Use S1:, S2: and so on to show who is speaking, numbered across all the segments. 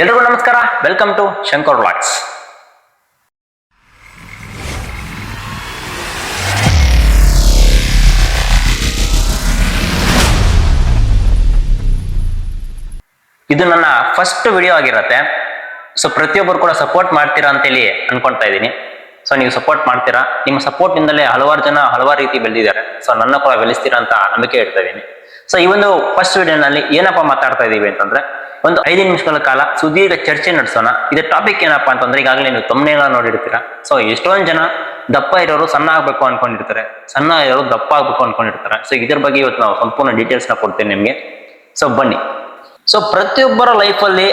S1: ಎಲ್ರಿಗೂ ನಮಸ್ಕಾರ. Welcome to Shankar vlogs ಇದು ನನ್ನ ಫಸ್ಟ್ ವಿಡಿಯೋ ಆಗಿರತ್ತೆ. ಸೊ ಪ್ರತಿಯೊಬ್ಬರು ಕೂಡ ಸಪೋರ್ಟ್ ಮಾಡ್ತೀರಾ ಅಂತೇಳಿ ಅನ್ಕೊಂತಾ ಇದ್ದೀನಿ. ಸೊ ನೀವು ಸಪೋರ್ಟ್ ಮಾಡ್ತೀರಾ? ನಿಮ್ಮ ಸಪೋರ್ಟ್ ಇಂದಲೇ ಹಲವಾರು ಜನ ಹಲವಾರು ರೀತಿ ಬೆಳೆದಿದ್ದಾರೆ. ಸೊ ನನ್ನ ಕೂಡ ಬೆಳೆಸ್ತೀರಾ ಅಂತ ನಂಬಿಕೆ ಇಡ್ತಾ ಇದ್ದೀನಿ. ಸೊ ಈ ಒಂದು ಫಸ್ಟ್ ವಿಡಿಯೋನಲ್ಲಿ ಏನಪ್ಪ ಮಾತಾಡ್ತಾ ಇದ್ದೀವಿ ಅಂತಂದ್ರೆ ಒಂದು ಐದು ನಿಮಿಷಗಳ ಕಾಲ ಸುದೀರ್ಘ ಚರ್ಚೆ ನಡೆಸೋಣ. ಇದು ಟಾಪಿಕ್ ಏನಪ್ಪಾ ಅಂತಂದ್ರೆ ಈಗಾಗಲೇ ನೀವು ತಮ್ಮನೆಲ್ಲ ನೋಡಿರ್ತೀರಾ. ಸೊ ಎಷ್ಟೊಂದು ಜನ ದಪ್ಪ ಇರೋರು ಸಣ್ಣ ಆಗ್ಬೇಕು ಅನ್ಕೊಂಡಿರ್ತಾರೆ. ಸಣ್ಣ ಇರೋರು ದಪ್ಪ ಆಗ್ಬೇಕು ಅನ್ಕೊಂಡಿರ್ತಾರೆ. ಸೊ ಇದ್ರ ಬಗ್ಗೆ ಇವತ್ತು ನಾವು ಸಂಪೂರ್ಣ ಡೀಟೇಲ್ಸ್ನ ಕೊಡ್ತೇನೆ ನಿಮ್ಗೆ. ಸೊ ಬನ್ನಿ. ಸೊ ಪ್ರತಿಯೊಬ್ಬರ ಲೈಫಲ್ಲಿ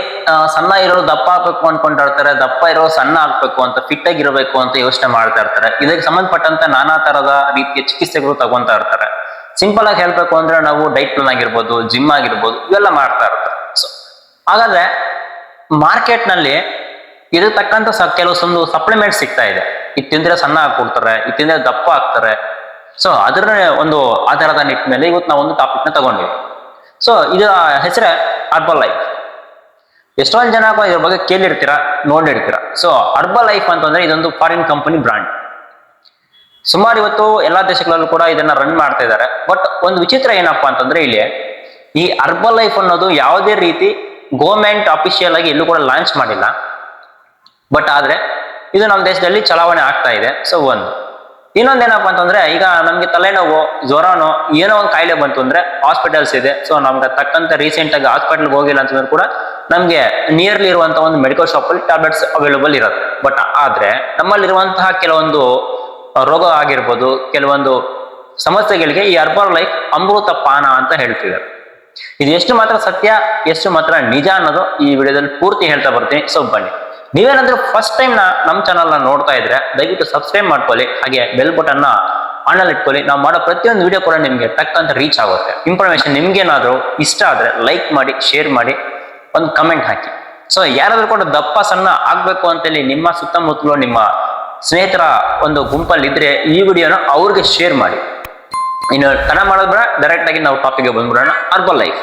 S1: ಸಣ್ಣ ಇರೋರು ದಪ್ಪ ಆಗ್ಬೇಕು ಅನ್ಕೊಂಡಿರ್ತಾರೆ, ದಪ್ಪ ಇರೋರು ಸಣ್ಣ ಆಗ್ಬೇಕು ಅಂತ ಫಿಟ್ ಆಗಿರಬೇಕು ಅಂತ ಯೋಚನೆ ಮಾಡ್ತಾ ಇರ್ತಾರೆ. ಇದಕ್ಕೆ ಸಂಬಂಧಪಟ್ಟಂತ ನಾನಾ ತರದ ರೀತಿಯ ಚಿಕಿತ್ಸೆಗಳು ತಗೊಂತಾ ಇರ್ತಾರೆ. ಸಿಂಪಲ್ ಆಗಿ ಹೇಳ್ಬೇಕು ಅಂದ್ರೆ ನಾವು ಡೈಟ್ ಪ್ಲಾನ್ ಆಗಿರ್ಬೋದು ಜಿಮ್ ಆಗಿರ್ಬೋದು, ಇವೆಲ್ಲ ಮಾಡ್ತಾ ಇರ್ತಾರೆ. ಹಾಗಾದ್ರೆ ಮಾರ್ಕೆಟ್ನಲ್ಲಿ ಇದಕ್ಕೆ ತಕ್ಕಂತ ಕೆಲವು ಒಂದು ಸಪ್ಲಿಮೆಂಟ್ ಸಿಗ್ತಾ ಇದೆ. ಇದು ತಿಂದ್ರೆ ಸಣ್ಣ ಆಗ್ಬಿಡ್ತಾರೆ ಇದು ತಿಂದ್ರೆ ದಪ್ಪ ಆಗ್ತಾರೆ ಸೊ ಅದರ ಒಂದು ಆಧಾರದ ನಿಟ್ಟಿನಲ್ಲಿ ಇವತ್ತು ನಾವು ಒಂದು ಟಾಪಿಕ್ನ ತಗೊಂಡಿವಿ. ಸೊ ಇದರ ಹೆಸರೇ ಅರ್ಬಲ್ ಲೈಫ್ ಎಷ್ಟೊಂದು ಜನ ಇದ್ರ ಬಗ್ಗೆ ಕೇಳಿರ್ತೀರ, ನೋಡಿರ್ತೀರ. ಸೊ ಅರ್ಬಲ್ ಲೈಫ್ ಅಂತಂದ್ರೆ ಇದೊಂದು ಫಾರಿನ್ ಕಂಪನಿ ಬ್ರಾಂಡ್ ಸುಮಾರು ಇವತ್ತು ಎಲ್ಲಾ ದೇಶಗಳಲ್ಲೂ ಕೂಡ ಇದನ್ನ ರನ್ ಮಾಡ್ತಾ ಇದ್ದಾರೆ. ಬಟ್ ಒಂದು ವಿಚಿತ್ರ ಏನಪ್ಪಾ ಅಂತಂದ್ರೆ ಇಲ್ಲಿ ಈ ಅರ್ಬಲ್ ಲೈಫ್ ಅನ್ನೋದು ಯಾವುದೇ ರೀತಿ ಗೌರ್ಮೆಂಟ್ ಅಫಿಷಿಯಲ್ ಆಗಿ ಎಲ್ಲೂ ಕೂಡ ಲಾಂಚ್ ಮಾಡಿಲ್ಲ. ಬಟ್ ಆದ್ರೆ, ಇದು ನಮ್ಮ ದೇಶದಲ್ಲಿ ಚಲಾವಣೆ ಆಗ್ತಾ ಇದೆ. ಸೊ ಒಂದು. ಇನ್ನೊಂದೇನಪ್ಪ ಅಂತಂದ್ರೆ, ಈಗ ನಮ್ಗೆ ತಲೆನೋವು, ಜ್ವರನೋ ಏನೋ ಒಂದು ಕಾಯಿಲೆ ಬಂತು ಅಂದ್ರೆ ಹಾಸ್ಪಿಟಲ್ಸ್ ಇದೆ. ಸೊ ನಮ್ಗೆ ತಕ್ಕಂತ ರೀಸೆಂಟ್ ಆಗಿ ಹಾಸ್ಪಿಟಲ್ಗೆ ಹೋಗಿಲ್ಲ ಅಂತಂದ್ರೆ ಕೂಡ ನಮ್ಗೆ ನಿಯರ್ಲಿ ಇರುವಂತ ಒಂದು ಮೆಡಿಕಲ್ ಶಾಪ್ ಅಲ್ಲಿ ಟ್ಯಾಬ್ಲೆಟ್ಸ್ ಅವೈಲೇಬಲ್ ಇರುತ್ತೆ. ಬಟ್ ಆದ್ರೆ, ನಮ್ಮಲ್ಲಿರುವಂತಹ ಕೆಲವೊಂದು ರೋಗ ಆಗಿರ್ಬೋದು, ಕೆಲವೊಂದು ಸಮಸ್ಯೆಗಳಿಗೆ ಈ ಅರ್ಬರ್ ಲೈಫ್ ಅಮೃತ ಪಾನ ಅಂತ ಹೇಳ್ತಿದ್ದಾರೆ. ಇದು ಎಷ್ಟು ಮಾತ್ರ ಸತ್ಯ, ಎಷ್ಟು ಮಾತ್ರ ನಿಜ ಅನ್ನೋದು ಈ ವಿಡಿಯೋದಲ್ಲಿ ಪೂರ್ತಿ ಹೇಳ್ತಾ ಬರ್ತೀನಿ. ಸೊ ಬನ್ನಿ. ನೀವೇನಾದ್ರೂ ಫಸ್ಟ್ ಟೈಮ್ನ ನಮ್ಮ ಚಾನಲ್ನ ನೋಡ್ತಾ ಇದ್ರೆ, ದಯವಿಟ್ಟು ಸಬ್ಸ್ಕ್ರೈಬ್ ಮಾಡ್ಕೊಳ್ಳಿ, ಹಾಗೆ ಬೆಲ್ ಬಟನ್ನ ಇಟ್ಕೊಳ್ಳಿ. ನಾವು ಮಾಡೋ ಪ್ರತಿಯೊಂದು ವಿಡಿಯೋ ಕೂಡ ನಿಮಗೆ ಟಕ್ ಅಂತ ರೀಚ್ ಆಗುತ್ತೆ. ಇನ್ಫಾರ್ಮೇಶನ್ ನಿಮ್ಗೇನಾದ್ರೂ ಇಷ್ಟ ಆದ್ರೆ ಲೈಕ್ ಮಾಡಿ ಶೇರ್ ಮಾಡಿ, ಒಂದು ಕಮೆಂಟ್ ಹಾಕಿ. ಸೊ ಯಾರಾದ್ರೂ ಕೂಡ ದಪ್ಪ ಸಣ್ಣ ಆಗ್ಬೇಕು ಅಂತೇಳಿ ನಿಮ್ಮ ಸುತ್ತಮುತ್ತಲು ನಿಮ್ಮ ಸ್ನೇಹಿತರ ಒಂದು ಗುಂಪಲ್ಲಿ ಇದ್ರೆ ಈ ವಿಡಿಯೋನ ಅವ್ರಿಗೆ ಶೇರ್ ಮಾಡಿ. ಇನ್ನು ತಡ ಮಾಡೋದ್ ಬೇಡ ಡೈರೆಕ್ಟ್ ಆಗಿ ನಾವು ಟಾಪಿಕ್ಗೆ ಬಂದ್ಬಿಡೋಣ. ಅರ್ಬಲ್ ಲೈಫ್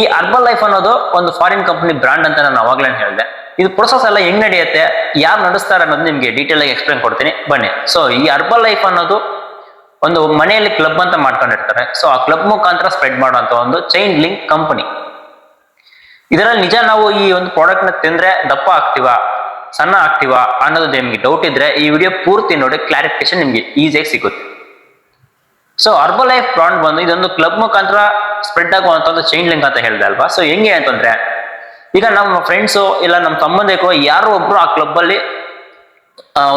S1: ಈ ಅರ್ಬಲ್ ಲೈಫ್ ಅನ್ನೋದು ಒಂದು ಫಾರಿನ್ ಕಂಪನಿ ಬ್ರಾಂಡ್ ಅಂತ ನಾನು ಅವಾಗ್ಲೇ ಹೇಳಿದೆ. ಇದು ಪ್ರೊಸೆಸ್ ಎಲ್ಲ ಹೆಂಗ್ ನಡೆಯುತ್ತೆ, ಯಾರು ನಡೆಸ್ತಾರೆ ಅನ್ನೋದು ನಿಮ್ಗೆ ಡೀಟೇಲ್ ಆಗಿ ಎಕ್ಸ್ಪ್ಲೇನ್ ಕೊಡ್ತೀನಿ. ಬನ್ನಿ. ಸೊ ಈ ಅರ್ಬಲ್ ಲೈಫ್ ಅನ್ನೋದು ಒಂದು ಮನೆಯಲ್ಲಿ ಕ್ಲಬ್ ಅಂತ ಮಾಡ್ಕೊಂಡಿರ್ತಾರೆ. ಸೊ ಆ ಕ್ಲಬ್ ಮುಖಾಂತರ ಸ್ಪ್ರೆಡ್ ಮಾಡುವಂತ ಒಂದು ಚೈನ್ ಲಿಂಕ್ ಕಂಪನಿ ಇದರಲ್ಲಿ ನಿಜ ನಾವು ಈ ಒಂದು ಪ್ರಾಡಕ್ಟ್ನ ತಿಂದ್ರೆ ದಪ್ಪ ಆಗ್ತೀವಾ, ಸಣ್ಣ ಆಗ್ತೀವಾ ಅನ್ನೋದು ನಿಮ್ಗೆ ಡೌಟ್ ಇದ್ರೆ ಈ ವಿಡಿಯೋ ಪೂರ್ತಿ ನೋಡಿ ಕ್ಲಾರಿಫಿಕೇಶನ್ ನಿಮ್ಗೆ ಈಸಿಯಾಗಿ ಸಿಗುತ್ತೆ. ಸೊ ಅರ್ಬಲ್ ಲೈಫ್ ಬ್ರಾಂಡ್ ಬಂದು ಇದೊಂದು ಕ್ಲಬ್ ಮುಖಾಂತರ ಸ್ಪ್ರೆಡ್ ಆಗುವಂತ ಒಂದು ಚೈನ್ ಲಿಂಕ್ ಅಂತ ಹೇಳಿದೆ ಅಲ್ವಾ? ಸೊ ಹೆಂಗೆ ಅಂತಂದ್ರೆ, ಈಗ ನಮ್ಮ ಫ್ರೆಂಡ್ಸು ಇಲ್ಲ ನಮ್ಮ ಸಂಬಂಧಿಕರು ಯಾರೋ ಒಬ್ರು ಆ ಕ್ಲಬ್ ಅಲ್ಲಿ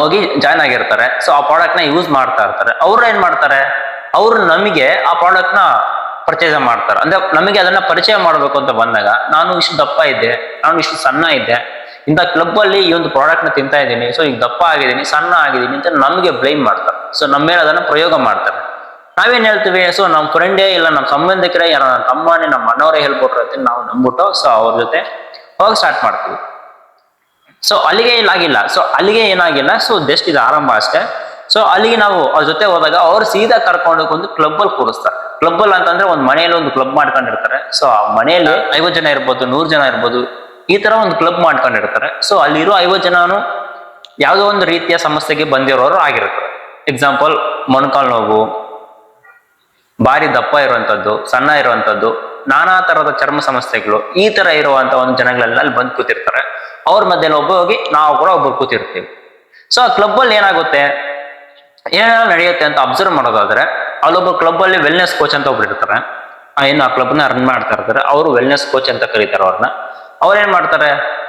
S1: ಹೋಗಿ ಜಾಯ್ನ್ ಆಗಿರ್ತಾರೆ. ಸೊ ಆ ಪ್ರಾಡಕ್ಟ್ನ ಯೂಸ್ ಮಾಡ್ತಾ ಇರ್ತಾರೆ. ಅವ್ರು ಏನ್ ಮಾಡ್ತಾರೆ? ಅವ್ರು ನಮಗೆ ಆ ಪ್ರಾಡಕ್ಟ್ನ ಪರ್ಚೇಸ್ ಮಾಡ್ತಾರೆ. ಅಂದ್ರೆ ನಮಗೆ ಅದನ್ನ ಪರಿಚಯ ಮಾಡಬೇಕು ಅಂತ ಬಂದಾಗ, ನಾನು ಇಷ್ಟು ದಪ್ಪ ಇದ್ದೆ, ನಾನು ಇಷ್ಟು ಸಣ್ಣ ಇದ್ದೆ, ಇಂಥ ಕ್ಲಬ್ ಅಲ್ಲಿ ಈ ಒಂದು ಪ್ರಾಡಕ್ಟ್ನ ತಿಂತಾ ಇದ್ದೀನಿ ಸೊ ಈಗ ದಪ್ಪ ಆಗಿದ್ದೀನಿ, ಸಣ್ಣ ಆಗಿದ್ದೀನಿ ಅಂತ ನಮಗೆ ಬ್ಲೇಮ್ ಮಾಡ್ತಾರೆ. ಸೊ ನಮ್ಮ ಮೇಲೆ ಅದನ್ನ ಪ್ರಯೋಗ ಮಾಡ್ತಾರೆ. ನಾವೇನ್ ಹೇಳ್ತೀವಿ? ಸೊ ನಮ್ಮ ಫ್ರೆಂಡೇ ಇಲ್ಲ ನಮ್ಮ ಸಂಬಂಧಿಕರೇ ಯಾರೋ ನನ್ನ ತಮ್ಮನೇ ನಮ್ಮ ಅಣ್ಣವರೇ ಹೇಳ್ಕೊಟ್ರು ಅಂತ ನಾವು ನಂಬಿಟ್ಟು ಸೊ ಅವ್ರ ಜೊತೆ ಹೋಗಿ ಸ್ಟಾರ್ಟ್ ಮಾಡ್ತೀವಿ. ಸೊ ಅಲ್ಲಿಗೆ ಇಲ್ಲಾಗಿಲ್ಲ ಸೊ ಅಲ್ಲಿಗೆ ಏನಾಗಿಲ್ಲ ಸೊ ಜಸ್ಟ್ ಇದು ಆರಂಭ ಅಷ್ಟೇ. ಸೊ ಅಲ್ಲಿಗೆ ನಾವು ಅವ್ರ ಜೊತೆ ಹೋದಾಗ ಅವ್ರು ಸೀದಾ ಕರ್ಕೊಂಡು ಒಂದು ಕ್ಲಬ್ ಅಲ್ಲಿ ಕೂರಿಸ್ತಾರೆ. ಕ್ಲಬ್ ಅಲ್ಲಿ ಅಂತಂದ್ರೆ ಒಂದು ಮನೆಯಲ್ಲಿ ಒಂದು ಕ್ಲಬ್ ಮಾಡ್ಕೊಂಡಿರ್ತಾರೆ. ಸೊ ಆ ಮನೆಯಲ್ಲಿ ಐವತ್ತು ಜನ ಇರ್ಬೋದು, ನೂರು ಜನ ಇರ್ಬೋದು, ಈ ತರ ಒಂದು ಕ್ಲಬ್ ಮಾಡ್ಕೊಂಡಿರ್ತಾರೆ. ಸೊ ಅಲ್ಲಿರೋ ಐವತ್ತು ಜನನು ಯಾವುದೋ ಒಂದು ರೀತಿಯ ಸಮಸ್ಯೆಗೆ ಬಂದಿರೋರು ಆಗಿರ್ತಾರೆ. ಎಕ್ಸಾಂಪಲ್ ಮೊಣಕಾಲು ನೋವು ಭಾರಿ ದಪ್ಪ ಇರುವಂತದ್ದು, ಸಣ್ಣ ಇರುವಂತದ್ದು, ನಾನಾ ತರದ ಚರ್ಮ ಸಮಸ್ಯೆಗಳು, ಈ ತರ ಇರುವಂತ ಒಂದು ಜನಗಳೆಲ್ಲ ಅಲ್ಲಿ ಬಂದು ಕೂತಿರ್ತಾರೆ. ಅವ್ರ ಮಧ್ಯೆ ಒಬ್ಬ ಹೋಗಿ ನಾವು ಕೂಡ ಒಬ್ಬರು ಕೂತಿರ್ತೀವಿ. ಸೊ ಆ ಕ್ಲಬ್ ಅಲ್ಲಿ ಏನಾಗುತ್ತೆ? ಏನೆಲ್ಲ ನಡೆಯುತ್ತೆ ಅಂತ ಅಬ್ಸರ್ವ್ ಮಾಡೋದಾದ್ರೆ, ಅಲ್ಲೊಬ್ಬ ಕ್ಲಬ್ ಅಲ್ಲಿ ವೆಲ್ನೆಸ್ ಕೋಚ್ ಅಂತ ಒಬ್ರು ಇರ್ತಾರೆ. ಏನು ಆ ಕ್ಲಬ್ನ ರನ್ ಮಾಡ್ತಾ ಇರ್ತಾರೆ. ಅವರು ವೆಲ್ನೆಸ್ ಕೋಚ್ ಅಂತ ಕರೀತಾರೆ ಅವ್ರನ್ನ. ಅವ್ರು ಏನ್ ಮಾಡ್ತಾರೆ?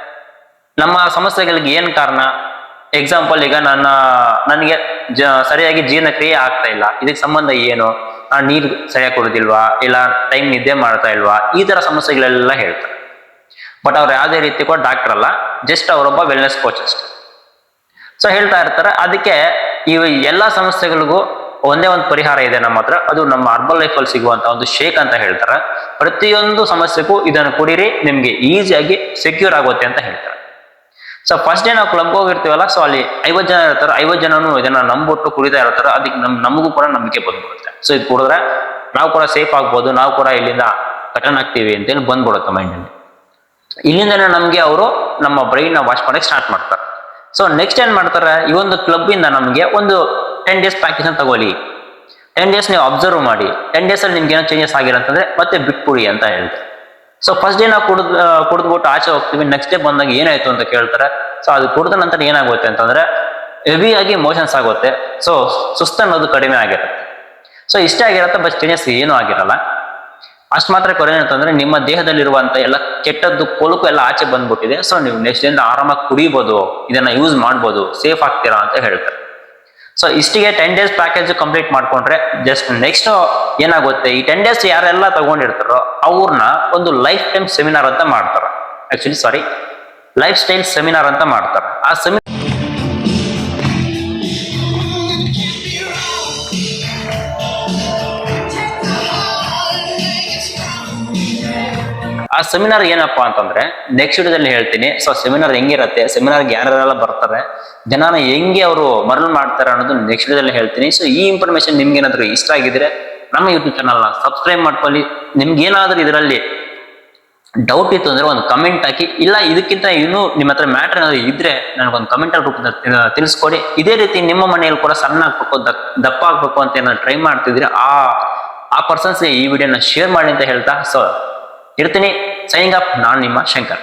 S1: ನಮ್ಮ ಸಮಸ್ಯೆಗಳಿಗೆ ಏನ್ ಕಾರಣ? ಎಕ್ಸಾಂಪಲ್ ಈಗ ನನ್ನ, ನನಗೆ ಜ, ಸರಿಯಾಗಿ ಜೀರ್ಣಕ್ರಿಯೆ ಆಗ್ತಾ ಇಲ್ಲ. ಇದಕ್ಕೆ ಸಂಬಂಧ ಏನು? ನಾನು ನೀರು ಸರಿಯಾಗಿ ಕೊಡೋದಿಲ್ವಾ? ಇಲ್ಲ ಟೈಮ್ ನಿದ್ದೆ ಮಾಡ್ತಾ ಇಲ್ವಾ? ಈ ತರ ಸಮಸ್ಯೆಗಳೆಲ್ಲ ಹೇಳ್ತಾರೆ. ಬಟ್ ಅವ್ರು ಯಾವುದೇ ರೀತಿ ಕೂಡ ಡಾಕ್ಟರ್ ಅಲ್ಲ ಜಸ್ಟ್ ಅವರೊಬ್ಬ ವೆಲ್ನೆಸ್ ಕೋಚ್ ಅಷ್ಟೆ. ಸೊ ಹೇಳ್ತಾ ಇರ್ತಾರೆ, ಅದಕ್ಕೆ ಈ ಎಲ್ಲಾ ಸಮಸ್ಯೆಗಳಿಗೂ ಒಂದೇ ಒಂದು ಪರಿಹಾರ ಇದೆ ನಮ್ಮ ಹತ್ರ, ಅದು ನಮ್ಮ ಅರ್ಬಲ್ ಲೈಫಲ್ಲಿ ಸಿಗುವಂತ ಒಂದು ಶೇಕ್ ಅಂತ ಹೇಳ್ತಾರೆ. ಪ್ರತಿಯೊಂದು ಸಮಸ್ಯೆಗೂ ಇದನ್ನು ಕುಡೀರಿ, ನಿಮ್ಗೆ ಈಸಿಯಾಗಿ ಸೆಕ್ಯೂರ್ ಆಗುತ್ತೆ ಅಂತ ಹೇಳ್ತಾರೆ. ಸೊ ಫಸ್ಟ್ ಡೇ ನಾವು ಕ್ಲಬ್ಗೆ ಹೋಗಿರ್ತೀವಲ್ಲ ಸೊ ಅಲ್ಲಿ ಐವತ್ತು ಜನ ಇರ್ತಾರೆ, ಐವತ್ತು ಜನನು ಇದನ್ನ ನಂಬಿಟ್ಟು ಕುಡಿತಾ ಇರ್ತಾರೆ, ಅದಕ್ಕೆ ನಮ್ ನಮಗೂ ಕೂಡ ನಂಬಿಕೆ ಬಂದ್ಬಿಡುತ್ತೆ. ಸೊ ಇದು ಕುಡಿದ್ರೆ ನಾವು ಕೂಡ ಸೇಫ್ ಆಗ್ಬೋದು, ನಾವು ಕೂಡ ಇಲ್ಲಿಂದ ಕಟನ್ ಆಗ್ತೀವಿ ಅಂತೇಳಿ ಬಂದ್ಬಿಡುತ್ತೆ ಮೈಂಡಲ್ಲಿ ಇಲ್ಲಿಂದನೇ ನಮಗೆ ಅವರು ನಮ್ಮ ಬ್ರೈನ್ ವಾಶ್ ಮಾಡಕ್ಕೆ ಸ್ಟಾರ್ಟ್ ಮಾಡ್ತಾರೆ. ಸೊ ನೆಕ್ಸ್ಟ್ ಏನ್ ಮಾಡ್ತಾರೆ? ಈ ಒಂದು ಕ್ಲಬ್ ಇಂದ ನಮಗೆ ಒಂದು ಟೆನ್ ಡೇಸ್ ಪ್ಯಾಕೇಜ್ ಅಂತ ತಗೊಳ್ಳಿ. ಟೆನ್ ಡೇಸ್ ನೀವು ಅಬ್ಸರ್ವ್ ಮಾಡಿ. ಟೆನ್ ಡೇಸ್ ಅಲ್ಲಿ ನಿಮ್ಗೆ ಏನೋ ಚೇಂಜಸ್ ಆಗಿಲ್ಲ ಅಂತಂದ್ರೆ ಮತ್ತೆ ಬಿಟ್ಬಿಡಿ ಅಂತ ಹೇಳ್ತಾರೆ. ಸೊ ಫಸ್ಟ್ ಡೇ ನಾವು ಕುಡಿದ್ ಕುಡಿದ್ಬಿಟ್ಟು ಆಚೆ ಹೋಗ್ತೀವಿ ನೆಕ್ಸ್ಟ್ ಡೇ ಬಂದಾಗ ಏನಾಯ್ತು ಅಂತ ಕೇಳ್ತಾರೆ. ಸೊ ಅದು ಕುಡಿದ ನಂತರ ಏನಾಗುತ್ತೆ ಅಂತಂದ್ರೆ ಹೆವಿ ಆಗಿ ಮೋಷನ್ಸ್ ಆಗುತ್ತೆ. ಸೊ ಸುಸ್ತು ಅನ್ನೋದು ಕಡಿಮೆ ಆಗಿರುತ್ತೆ. ಸೊ ಇಷ್ಟೇ ಆಗಿರತ್ತೆ ಬಟ್ ಚೇಂಜಸ್ ಏನೂ ಆಗಿರಲ್ಲ. ಅಷ್ಟು ಮಾತ್ರ ಕೊನೆ ಅಂತಂದ್ರೆ, ನಿಮ್ಮ ದೇಹದಲ್ಲಿರುವಂತ ಎಲ್ಲ ಕೆಟ್ಟದ್ದು, ಕೊಲುಕು ಎಲ್ಲ ಆಚೆ ಬಂದ್ಬಿಟ್ಟಿದೆ. ಸೊ ನೀವು ನೆಕ್ಸ್ಟ್ ಇಂದ ಆರಾಮಾಗಿ ಕುಡಿಬೋದು, ಇದನ್ನ ಯೂಸ್ ಮಾಡ್ಬೋದು ಸೇಫ್ ಆಗ್ತೀರಾ ಅಂತ ಹೇಳ್ತಾರೆ. ಸೊ ಇಷ್ಟಿಗೆ ಟೆನ್ ಡೇಸ್ ಪ್ಯಾಕೇಜ್ ಕಂಪ್ಲೀಟ್ ಮಾಡ್ಕೊಂಡ್ರೆ ಜಸ್ಟ್ ನೆಕ್ಸ್ಟ್ ಏನಾಗುತ್ತೆ, ಈ ಟೆನ್ ಡೇಸ್ ಯಾರೆಲ್ಲ ತಗೊಂಡಿರ್ತಾರೋ ಅವ್ರನ್ನ ಒಂದು ಲೈಫ್ ಟೈಮ್ ಸೆಮಿನಾರ್ ಅಂತ ಮಾಡ್ತಾರೆ. Actually sorry life style seminar ಅಂತ ಮಾಡ್ತಾರೆ. ಆ ಸೆಮಿನಾರ್ ಸೆಮಿನಾರ್ ಏನಪ್ಪಾ ಅಂತಂದ್ರೆ ನೆಕ್ಸ್ಟ್ ವಿಡಿಯೋದಲ್ಲಿ ಹೇಳ್ತೀನಿ. ಸೊ ಸೆಮಿನಾರ್ ಹೆಂಗಿರುತ್ತೆ? ಸೆಮಿನಾರ್ಗೆ ಯಾರೆಲ್ಲ ಬರ್ತಾರೆ? ಜನನ ಹೆಂಗೆ ಅವರು ಮರಳು ಮಾಡ್ತಾರೆ ಅನ್ನೋದು ನೆಕ್ಸ್ಟ್ ವಿಡಿಯೋದಲ್ಲಿ ಹೇಳ್ತೀನಿ. ಸೊ ಈ ಇನ್ಫಾರ್ಮೇಶನ್ ನಿಮ್ಗೆ ಏನಾದ್ರು ಇಷ್ಟ ಆಗಿದ್ರೆ ನಮ್ಮ ಯೂಟ್ಯೂಬ್ ಚಾನಲ್ನ ಸಬ್ಸ್ಕ್ರೈಬ್ ಮಾಡ್ಕೊಳ್ಳಿ. ನಿಮ್ಗೆ ಏನಾದ್ರೂ ಇದರಲ್ಲಿ ಡೌಟ್ ಇತ್ತು ಅಂದ್ರೆ ಒಂದು ಕಮೆಂಟ್ ಹಾಕಿ. ಇಲ್ಲ, ಇದಕ್ಕಿಂತ ಇನ್ನೂ ನಿಮ್ಮ ಹತ್ರ ಮ್ಯಾಟರ್ ಏನಾದ್ರು ಇದ್ರೆ ನನಗೊಂದು ಕಮೆಂಟ್ ರೂಪದ ತಿಳಿಸ್ಕೊಡಿ. ಇದೇ ರೀತಿ ನಿಮ್ಮ ಮನೆಯಲ್ಲಿ ಕೂಡ ಸಣ್ಣ ಆಗ್ಬೇಕು ದಪ್- ದಪ್ಪ ಆಗ್ಬೇಕು ಅಂತ ಏನಾದ್ರು ಟ್ರೈ ಮಾಡ್ತಿದ್ರೆ ಆ ಆ ಪರ್ಸನ್ಸ್ಗೆ ಈ ವಿಡಿಯೋನ ಶೇರ್ ಮಾಡಿ ಅಂತ ಹೇಳ್ತಾ. ಸೊ ಇರ್ತೀನಿ ಸೈನಿಂಗ್ ಅಪ್ ನಾನು ನಿಮ್ಮ ಶಂಕರ್